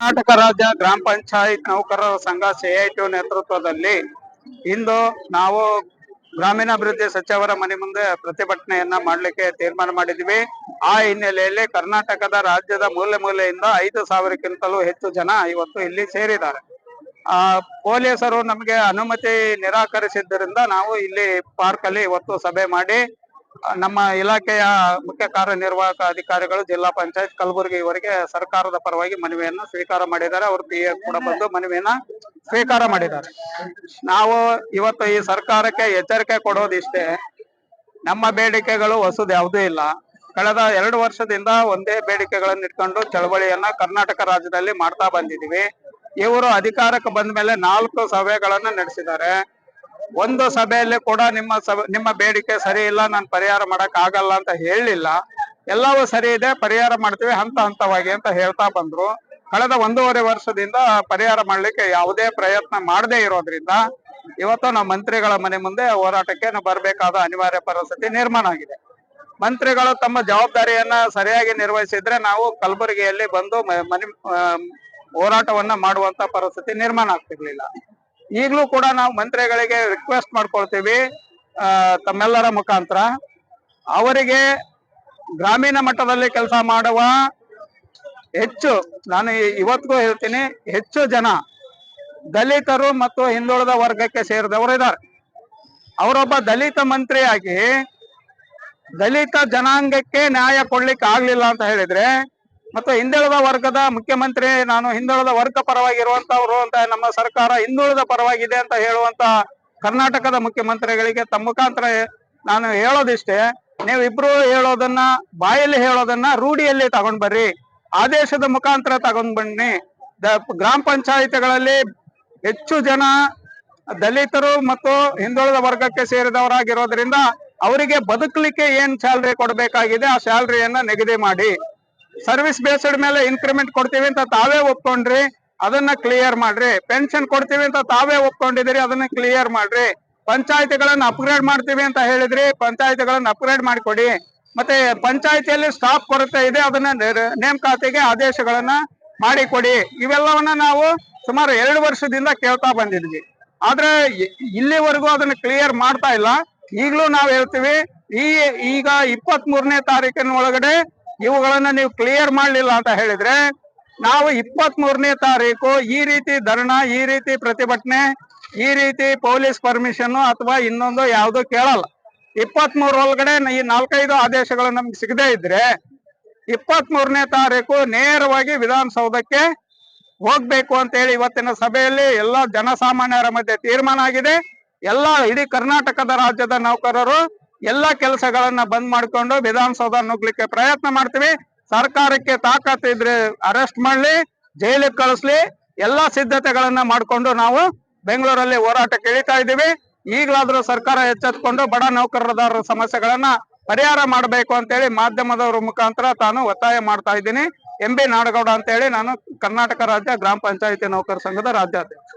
ಕರ್ನಾಟಕ ರಾಜ್ಯ ಗ್ರಾಮ ಪಂಚಾಯತ್ ನೌಕರರ ಸಂಘ ಸಿಐಟಿ ನೇತೃತ್ವದಲ್ಲಿ ಇಂದು ನಾವು ಗ್ರಾಮೀಣಾಭಿವೃದ್ಧಿ ಸಚಿವರ ಮನೆ ಮುಂದೆ ಪ್ರತಿಭಟನೆಯನ್ನ ಮಾಡಲಿಕ್ಕೆ ತೀರ್ಮಾನ ಮಾಡಿದ್ವಿ ಆ ಹಿನ್ನೆಲೆಯಲ್ಲಿ ಕರ್ನಾಟಕದ ರಾಜ್ಯದ ಮೂಲೆ ಮೂಲೆಯಿಂದ ಐದು ಸಾವಿರಕ್ಕಿಂತಲೂ ಹೆಚ್ಚು ಜನ ಇವತ್ತು ಇಲ್ಲಿ ಸೇರಿದ್ದಾರೆ. ಆ, ಪೊಲೀಸರು ನಮಗೆ ಅನುಮತಿ ನಿರಾಕರಿಸಿದ್ದರಿಂದ ನಾವು ಇಲ್ಲಿ ಪಾರ್ಕ್ ಅಲ್ಲಿ ಇವತ್ತು ಸಭೆ ಮಾಡಿ ನಮ್ಮ ಇಲಾಖೆಯ ಮುಖ್ಯ ಕಾರ್ಯನಿರ್ವಾಹಕ ಅಧಿಕಾರಿಗಳು ಜಿಲ್ಲಾ ಪಂಚಾಯತ್ ಕಲಬುರಗಿ ಇವರಿಗೆ ಸರ್ಕಾರದ ಪರವಾಗಿ ಮನವಿಯನ್ನು ಸ್ವೀಕಾರ ಮಾಡಿದ್ದಾರೆ. ಅವರು ಪಿ ಕೂಡ ಬಂದು ಮನವಿಯನ್ನ ಸ್ವೀಕಾರ ಮಾಡಿದ್ದಾರೆ. ನಾವು ಇವತ್ತು ಈ ಸರ್ಕಾರಕ್ಕೆ ಎಚ್ಚರಿಕೆ ಕೊಡೋದಿಷ್ಟೇ, ನಮ್ಮ ಬೇಡಿಕೆಗಳು ಹೊಸದು ಯಾವುದೂ ಇಲ್ಲ. ಕಳೆದ ಎರಡು ವರ್ಷದಿಂದ ಒಂದೇ ಬೇಡಿಕೆಗಳನ್ನು ಇಟ್ಕೊಂಡು ಚಳವಳಿಯನ್ನ ಕರ್ನಾಟಕ ರಾಜ್ಯದಲ್ಲಿ ಮಾಡ್ತಾ ಬಂದಿದೀವಿ ಇವರು ಅಧಿಕಾರಕ್ಕೆ ಬಂದ ಮೇಲೆ ನಾಲ್ಕು ಸಭೆಗಳನ್ನ ನಡೆಸಿದ್ದಾರೆ. ಒಂದು ಸಭೆಯಲ್ಲಿ ಕೂಡ ನಿಮ್ಮ ಸಭೆ, ನಿಮ್ಮ ಬೇಡಿಕೆ ಸರಿ ಇಲ್ಲ, ನಾನು ಪರಿಹಾರ ಮಾಡಕ್ ಆಗಲ್ಲ ಅಂತ ಹೇಳಲಿಲ್ಲ ಎಲ್ಲವೂ ಸರಿ ಇದೆ, ಪರಿಹಾರ ಮಾಡ್ತೀವಿ, ಹಂತ ಹಂತವಾಗಿ ಅಂತ ಹೇಳ್ತಾ ಬಂದ್ರು. ಕಳೆದ ಒಂದೂವರೆ ವರ್ಷದಿಂದ ಪರಿಹಾರ ಮಾಡ್ಲಿಕ್ಕೆ ಯಾವುದೇ ಪ್ರಯತ್ನ ಮಾಡದೇ ಇರೋದ್ರಿಂದ ಇವತ್ತು ನಾವು ಮಂತ್ರಿಗಳ ಮನೆ ಮುಂದೆ ಹೋರಾಟಕ್ಕೆ ನಾವು ಬರಬೇಕಾದ ಅನಿವಾರ್ಯ ಪರಿಸ್ಥಿತಿ ನಿರ್ಮಾಣ ಆಗಿದೆ. ಮಂತ್ರಿಗಳು ತಮ್ಮ ಜವಾಬ್ದಾರಿಯನ್ನ ಸರಿಯಾಗಿ ನಿರ್ವಹಿಸಿದ್ರೆ ನಾವು ಕಲಬುರಗಿಯಲ್ಲಿ ಬಂದು ಮನೆ ಹೋರಾಟವನ್ನ ಮಾಡುವಂತ ಪರಿಸ್ಥಿತಿ ನಿರ್ಮಾಣ ಆಗ್ತಿರ್ಲಿಲ್ಲ. ಈಗಲೂ ಕೂಡ ನಾವು ಮಂತ್ರಿಗಳಿಗೆ ರಿಕ್ವೆಸ್ಟ್ ಮಾಡ್ಕೊಳ್ತೀವಿ ತಮ್ಮೆಲ್ಲರ ಮುಖಾಂತರ. ಅವರಿಗೆ ಗ್ರಾಮೀಣ ಮಟ್ಟದಲ್ಲಿ ಕೆಲಸ ಮಾಡುವ ಹೆಚ್ಚು, ನಾನು ಇವತ್ತಿಗೂ ಹೇಳ್ತೀನಿ, ಹೆಚ್ಚು ಜನ ದಲಿತರು ಮತ್ತು ಹಿಂದುಳಿದ ವರ್ಗಕ್ಕೆ ಸೇರಿದವರು ಇದ್ದಾರೆ. ಅವರೊಬ್ಬ ದಲಿತ ಮಂತ್ರಿಯಾಗಿ ದಲಿತ ಜನಾಂಗಕ್ಕೆ ನ್ಯಾಯ ಕೊಡ್ಲಿಕ್ಕೆ ಆಗ್ಲಿಲ್ಲ ಅಂತ ಹೇಳಿದ್ರೆ ಮತ್ತು ಹಿಂದುಳಿದ ವರ್ಗದ ಮುಖ್ಯಮಂತ್ರಿ, ನಾನು ಹಿಂದುಳಿದ ವರ್ಗ ಪರವಾಗಿರುವಂತವ್ರು ಅಂತ ನಮ್ಮ ಸರ್ಕಾರ ಹಿಂದುಳಿದ ಪರವಾಗಿದೆ ಅಂತ ಹೇಳುವಂತ ಕರ್ನಾಟಕದ ಮುಖ್ಯಮಂತ್ರಿಗಳಿಗೆ ತಮ್ಮ ಮುಖಾಂತರ ನಾನು ಹೇಳೋದಿಷ್ಟೇ ನೀವು ಇಬ್ರು ಹೇಳೋದನ್ನ, ಬಾಯಲ್ಲಿ ಹೇಳೋದನ್ನ ರೂಢಿಯಲ್ಲಿ ತಗೊಂಡ್ ಬರ್ರಿ. ಆದೇಶದ ಮುಖಾಂತರ ತಗೊಂಡ್ ಬನ್ನಿ. ಗ್ರಾಮ ಪಂಚಾಯಿತಿಗಳಲ್ಲಿ ಹೆಚ್ಚು ಜನ ದಲಿತರು ಮತ್ತು ಹಿಂದುಳಿದ ವರ್ಗಕ್ಕೆ ಸೇರಿದವರಾಗಿರೋದ್ರಿಂದ ಅವರಿಗೆ ಬದುಕಲಿಕ್ಕೆ ಏನ್ ಸ್ಯಾಲ್ರಿ ಕೊಡಬೇಕಾಗಿದೆ, ಆ ಸ್ಯಾಲ್ರಿಯನ್ನ ನಿಗದಿ ಮಾಡಿ. ಸರ್ವಿಸ್ ಬೇಸ್ಡ್ ಮೇಲೆ ಇನ್ಕ್ರಿಮೆಂಟ್ ಕೊಡ್ತೀವಿ ಅಂತ ತಾವೇ ಒಪ್ಕೊಂಡ್ರಿ, ಅದನ್ನ ಕ್ಲಿಯರ್ ಮಾಡ್ರಿ. ಪೆನ್ಷನ್ ಕೊಡ್ತೀವಿ ಅಂತ ತಾವೇ ಒಪ್ಕೊಂಡಿದ್ದೀರಿ, ಅದನ್ನ ಕ್ಲಿಯರ್ ಮಾಡ್ರಿ. ಪಂಚಾಯತಿಗಳನ್ನ ಅಪ್ಗ್ರೇಡ್ ಮಾಡ್ತೀವಿ ಅಂತ ಹೇಳಿದ್ರಿ, ಪಂಚಾಯತಿಗಳನ್ನ ಅಪ್ಗ್ರೇಡ್ ಮಾಡಿಕೊಡಿ. ಮತ್ತೆ ಪಂಚಾಯತಿಯಲ್ಲಿ ಸ್ಟಾಫ್ ಕೊರತೆ ಇದೆ, ಅದನ್ನ ನೇಮಕಾತಿಗೆ ಆದೇಶಗಳನ್ನ ಮಾಡಿಕೊಡಿ. ಇವೆಲ್ಲವನ್ನ ನಾವು ಸುಮಾರು ಎರಡು ವರ್ಷದಿಂದ ಕೇಳ್ತಾ ಬಂದಿದ್ವಿ. ಆದ್ರೆ ಇಲ್ಲಿವರೆಗೂ ಅದನ್ನ ಕ್ಲಿಯರ್ ಮಾಡ್ತಾ ಇಲ್ಲ. ಈಗಲೂ ನಾವು ಹೇಳ್ತೀವಿ, ಈ, ಈಗ ಇಪ್ಪತ್ತ್ ಮೂರನೇ ತಾರೀಕಿನ ಒಳಗಡೆ ಇವುಗಳನ್ನ ನೀವು ಕ್ಲಿಯರ್ ಮಾಡಲಿಲ್ಲ ಅಂತ ಹೇಳಿದ್ರೆ, ನಾವು ಇಪ್ಪತ್ತ್ ಮೂರನೇ ತಾರೀಕು ಈ ರೀತಿ ಧರಣ, ಈ ರೀತಿ ಪ್ರತಿಭಟನೆ, ಈ ರೀತಿ ಪೊಲೀಸ್ ಪರ್ಮಿಷನ್ ಅಥವಾ ಇನ್ನೊಂದು ಯಾವುದು ಕೇಳಲ್ಲ. ಇಪ್ಪತ್ತ್ ಮೂರ ಒಳಗಡೆ ಈ ನಾಲ್ಕೈದು ಆದೇಶಗಳು ನಮ್ಗೆ ಸಿಗದೇ ಇದ್ರೆ ಇಪ್ಪತ್ತ್ ಮೂರನೇ ತಾರೀಕು ನೇರವಾಗಿ ವಿಧಾನಸೌಧಕ್ಕೆ ಹೋಗ್ಬೇಕು ಅಂತ ಹೇಳಿ ಇವತ್ತಿನ ಸಭೆಯಲ್ಲಿ ಎಲ್ಲ ಜನಸಾಮಾನ್ಯರ ಮಧ್ಯೆ ತೀರ್ಮಾನ ಆಗಿದೆ. ಎಲ್ಲ ಇಡೀ ಕರ್ನಾಟಕದ ರಾಜ್ಯದ ನೌಕರರು ಎಲ್ಲ ಕೆಲಸಗಳನ್ನ ಬಂದ್ ಮಾಡ್ಕೊಂಡು ವಿಧಾನಸೌಧ ನುಗ್ಲಿಕ್ಕೆ ಪ್ರಯತ್ನ ಮಾಡ್ತೀವಿ. ಸರ್ಕಾರಕ್ಕೆ ತಾಕತ್ ಇದ್ರೆ ಅರೆಸ್ಟ್ ಮಾಡ್ಲಿ, ಜೈಲಿಗೆ ಕಳಿಸ್ಲಿ, ಎಲ್ಲಾ ಸಿದ್ಧತೆಗಳನ್ನ ಮಾಡ್ಕೊಂಡು ನಾವು ಬೆಂಗಳೂರಲ್ಲಿ ಹೋರಾಟ ಕೇಳಿತಾ ಇದ್ದೀವಿ. ಈಗಲಾದ್ರೂ ಸರ್ಕಾರ ಎಚ್ಚೆತ್ಕೊಂಡು ಬಡ ನೌಕರದಾರರ ಸಮಸ್ಯೆಗಳನ್ನ ಪರಿಹಾರ ಮಾಡಬೇಕು ಅಂತೇಳಿ ಮಾಧ್ಯಮದವರ ಮುಖಾಂತರ ತಾನು ಒತ್ತಾಯ ಮಾಡ್ತಾ ಇದ್ದೀನಿ. ಎಂ ಬಿ ನಾಡಗೌಡ ಅಂತೇಳಿ ನಾನು ಕರ್ನಾಟಕ ರಾಜ್ಯ ಗ್ರಾಮ ಪಂಚಾಯತಿ ನೌಕರ ಸಂಘದ ರಾಜ್ಯಾಧ್ಯಕ್ಷ.